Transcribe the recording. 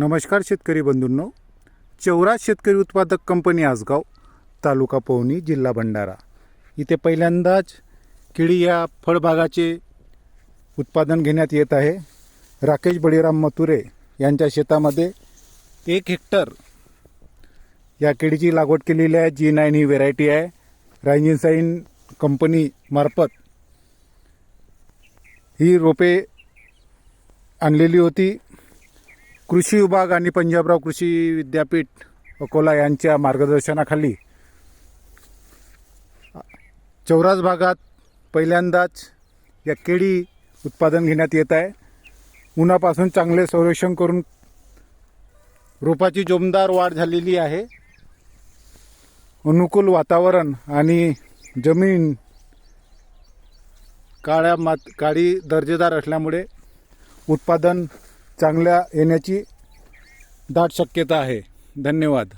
नमस्कार शेतकरी बंधूंनो. चौरा शेतकरी उत्पादक कंपनी आसगाव तालुका पवनी जिल्हा भंडारा. इथे पहिल्यांदाच केळी या फळबागाचे उत्पादन घेण्यात येत आहे. राकेश बळीराम मथुरे यांच्या शेतामध्ये एक हेक्टर या केळीची लागवड केलेली आहे. जी नाईन ही व्हेरायटी आहे. रायजिनसाईन कंपनीमार्फत ही रोपे आणलेली होती. कृषी विभाग आणि पंजाबराव कृषी विद्यापीठ अकोला यांच्या मार्गदर्शनाखाली चौरास भागात पहिल्यांदाच या केळी उत्पादन घेण्यात येत आहे. उन्हापासून चांगले संरक्षण करून रोपाची जोमदार वाढ झालेली आहे. अनुकूल वातावरण आणि जमीन काळ्या मात काळी दर्जेदार असल्यामुळे उत्पादन चांगल्या येण्याची दाट शक्यता आहे. धन्यवाद.